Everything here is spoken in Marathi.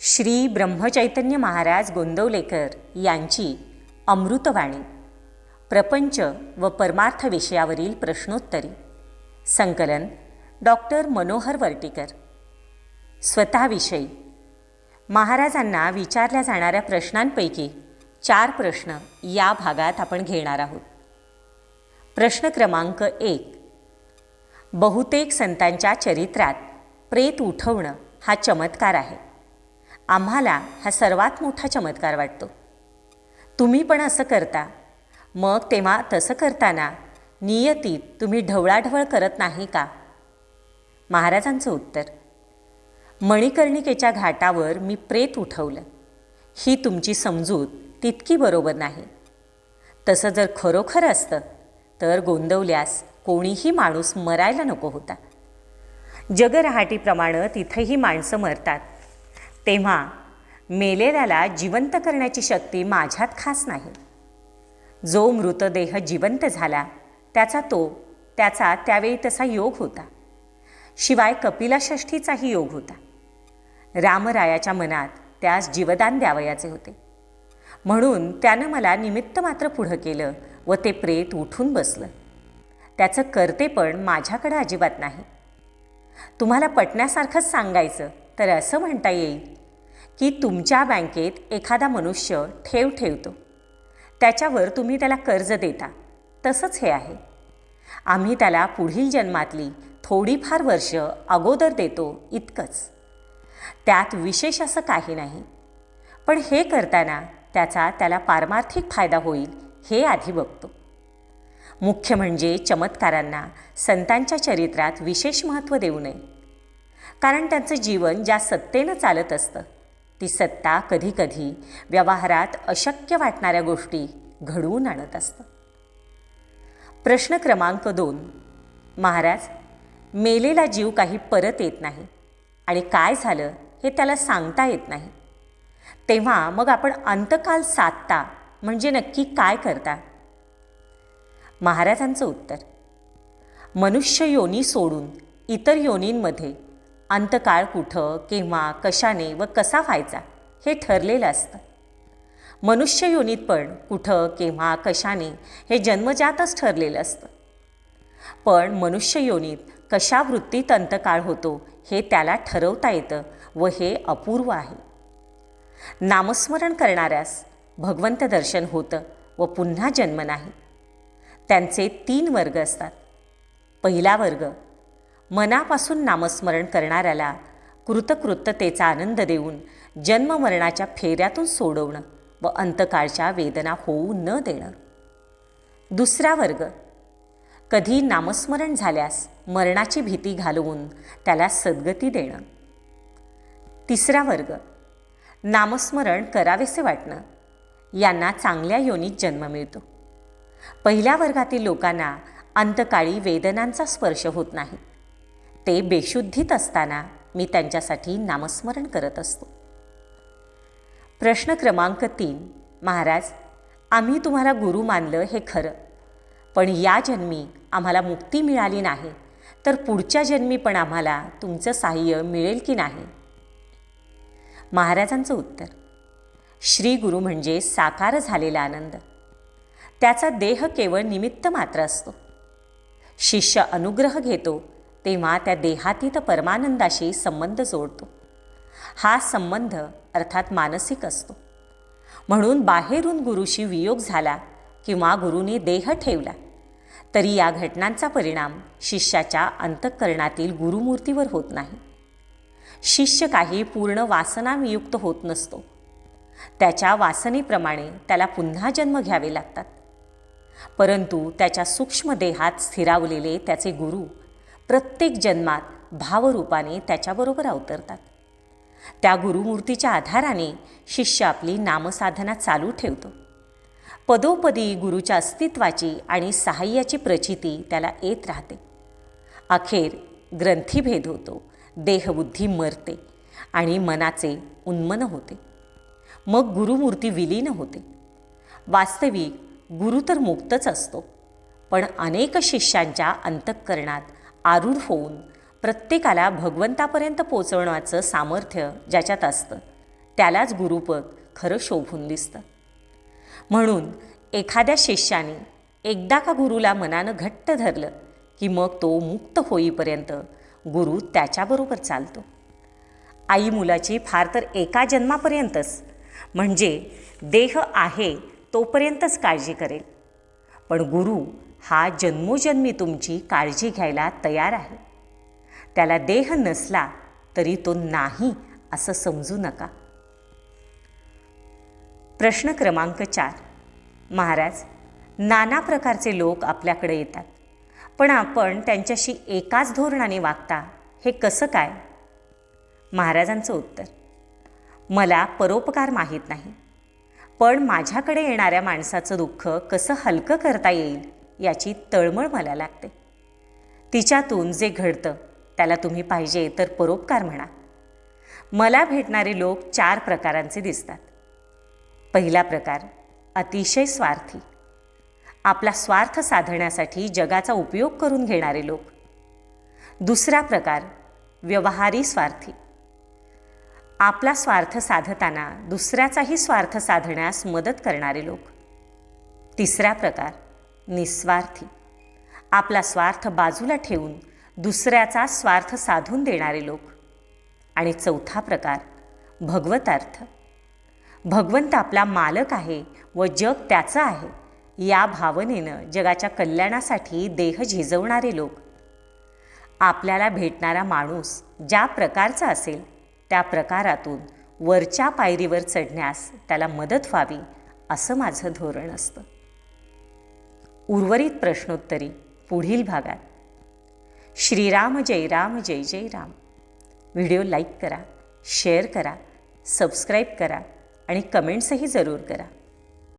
श्री ब्रह्मचैतन्य महाराज गोंदवलेकर यांची अमृतवाणी. प्रपंच व परमार्थ विषयावरील प्रश्नोत्तरी. संकलन डॉक्टर मनोहर वर्टीकर. स्वतःविषयी. महाराजांना विचारल्या जाणाऱ्या प्रश्नांपैकी चार प्रश्न या भागात आपण घेणार आहोत. प्रश्न क्रमांक एक. बहुतेक संतांच्या चरित्रात प्रेत उठवणं हा चमत्कार आहे. आम्हाला हा सर्वात मोठा चमत्कार वाटतो. तुम्ही पण असं करता. मग तेव्हा तसं करताना नियतीत तुम्ही ढवळाढवळ करत नाही का? महाराजांचं उत्तर. मणिकर्णिकेच्या घाटावर मी प्रेत उठवलं. ही तुमची समजूत तितकी बरोबर नाही. तसं जर खरोखर असतं तर गोंदवल्यास कोणीही माणूस मरायला नको होता. जगरहाटीप्रमाणे तिथेही माणसं मरतात. तेव्हा मेलेल्याला जिवंत करण्याची शक्ती माझ्यात खास नाही. जो मृतदेह जिवंत झाला त्याचा तो त्याचा त्यावेळी तसा योग होता. शिवाय कपिलाषष्ठीचाही योग होता. रामरायाच्या मनात त्यास जीवदान द्यावयाचे होते. म्हणून त्यानं मला निमित्त मात्र पुढं केलं व ते प्रेत उठून बसलं. त्याचं कर्तेपण माझ्याकडं अजिबात नाही. तुम्हाला पटण्यासारखंच सांगायचं तर असं म्हणता येईल की तुमच्या बँकेत एखादा मनुष्य ठेव ठेवतो. त्याच्यावर तुम्ही त्याला कर्ज देता. तसंच हे आहे. आम्ही त्याला पुढील जन्मातली थोडीफार वर्ष अगोदर देतो इतकंच. त्यात विशेष असं काही नाही. पण हे करताना त्याचा त्याला पारमार्थिक फायदा होईल हे आधी बघतो. मुख्य म्हणजे चमत्कारांना संतांच्या चरित्रात विशेष महत्त्व देऊ नये. कारण त्यांचं जीवन ज्या सत्तेनं चालत असतं ती सत्ता कधीकधी व्यवहारात अशक्य वाटणाऱ्या गोष्टी घडवून आणत असतं. प्रश्न क्रमांक दोन. महाराज मेलेला जीव काही परत येत नाही आणि काय झालं हे त्याला सांगता येत नाही. तेव्हा मग आपण अंतकाल साधता म्हणजे नक्की काय करता? महाराजांचं उत्तर. मनुष्य योनी सोडून इतर योनींमध्ये अंतकाळ कुठं केव्हा कशाने व कसा व्हायचा हे ठरलेलं असतं. मनुष्य योनीत पण कुठं केव्हा कशाने हे जन्मजातच ठरलेलं असतं. पण मनुष्य योनीत कशा वृत्तीत अंतकाळ होतो हे त्याला ठरवता येतं व हे अपूर्व आहे. नामस्मरण करणाऱ्यास भगवंत दर्शन होतं व पुन्हा जन्म नाही. त्यांचे तीन वर्ग असतात. पहिला वर्ग मनापासून नामस्मरण करणाऱ्याला कृतकृततेचा आनंद देऊन जन्ममरणाच्या फेऱ्यातून सोडवणं व अंतकाळच्या वेदना होऊ न देणं. दुसरा वर्ग. कधी नामस्मरण झाल्यास मरणाची भीती घालवून त्याला सद्गती देणं. तिसरा वर्ग. नामस्मरण करावेसे वाटणं. यांना चांगल्या योनीत जन्म मिळतो. पहिल्या वर्गातील लोकांना अंतकाळी वेदनांचा स्पर्श होत नाही. ते बेशुद्धीत असताना मी त्यांच्यासाठी नामस्मरण करत असतो. प्रश्न क्रमांक तीन. महाराज आम्ही तुम्हाला गुरु मानलं हे खरं. पण या जन्मी आम्हाला मुक्ती मिळाली नाही तर पुढच्या जन्मी पण आम्हाला तुमचं साह्य मिळेल की नाही? महाराजांचं उत्तर. श्री गुरु म्हणजे साकार झालेला आनंद. त्याचा देह केवळ निमित्त मात्र असतो. शिष्य अनुग्रह घेतो तेव्हा त्या देहातीत परमानंदाशी संबंध जोडतो. हा संबंध अर्थात मानसिक असतो. म्हणून बाहेरून गुरुशी वियोग झाला किंवा गुरुने देह ठेवला तरी या घटनांचा परिणाम शिष्याच्या अंतःकरणातील गुरुमूर्तीवर होत नाही. शिष्य काही पूर्ण वासनावियुक्त होत नसतो. त्याच्या वासनेप्रमाणे त्याला पुन्हा जन्म घ्यावे लागतात. परंतु त्याच्या सूक्ष्म देहात स्थिरावलेले त्याचे गुरु प्रत्येक जन्मात भावरूपाने त्याच्याबरोबर अवतरतात. त्या गुरुमूर्तीच्या आधाराने शिष्य आपली नामसाधना चालू ठेवतो. पदोपदी गुरुच्या अस्तित्वाची आणि सहाय्याची प्रचिती त्याला येत राहते. अखेर ग्रंथीभेद होतो देहबुद्धी मरते आणि मनाचे उन्मन होते. मग गुरुमूर्ती विलीन होते. वास्तविक गुरु तर मुक्तच असतो पण अनेक शिष्यांच्या अंतःकरणात आरूढ होऊन प्रत्येकाला भगवंतापर्यंत पोचवण्याचं सामर्थ्य ज्याच्यात असतं त्यालाच गुरुपद खरं शोभून दिसतं. म्हणून एखाद्या शिष्याने एकदा का गुरुला मनानं घट्ट धरलं की मग तो मुक्त होईपर्यंत गुरु त्याच्याबरोबर चालतो. आई मुलाची फार तर एका जन्मापर्यंतच म्हणजे देह आहे तोपर्यंतच काळजी करेल. पण गुरु हा जन्मोजन्मी तुमची काळजी घ्यायला तयार आहे. त्याला देह नसला तरी तो नाही असं समजू नका. प्रश्न क्रमांक चार. महाराज नाना प्रकारचे लोक आपल्याकडे येतात. पण आपण त्यांच्याशी एकाच धोरणाने वागता हे कसं काय? महाराजांचं उत्तर. मला परोपकार माहीत नाही. पण माझ्याकडे येणाऱ्या माणसाचं दुःख कसं हलकं करता येईल? याची तळमळ मला लागते. तिच्यातून जे घडतं त्याला तुम्ही पाहिजे तर परोपकार म्हणा. मला भेटणारे लोक चार प्रकारांचे दिसतात. पहिला प्रकार अतिशय स्वार्थी. आपला स्वार्थ साधण्यासाठी जगाचा उपयोग करून घेणारे लोक. दुसरा प्रकार व्यवहारी स्वार्थी. आपला स्वार्थ साधताना दुसऱ्याचाही स्वार्थ साधण्यास मदत करणारे लोक. तिसरा प्रकार निस्वार्थी. आपला स्वार्थ बाजूला ठेवून दुसऱ्याचा स्वार्थ साधून देणारे लोक. आणि चौथा प्रकार भगवतार्थ. भगवंत आपला मालक आहे व जग त्याचं आहे या भावनेनं जगाच्या कल्याणासाठी देह झिजवणारे लोक. आपल्याला भेटणारा माणूस ज्या प्रकारचा असेल त्या प्रकारातून वरच्या पायरीवर चढण्यास त्याला मदत व्हावी असं माझं धोरण असतं. उर्वरित प्रश्नोत्तरी पुढील भागात. श्रीराम जय राम जय जय राम. व्हिडिओ लाईक करा शेअर करा सबस्क्राईब करा आणि कमेंट्सही जरूर करा.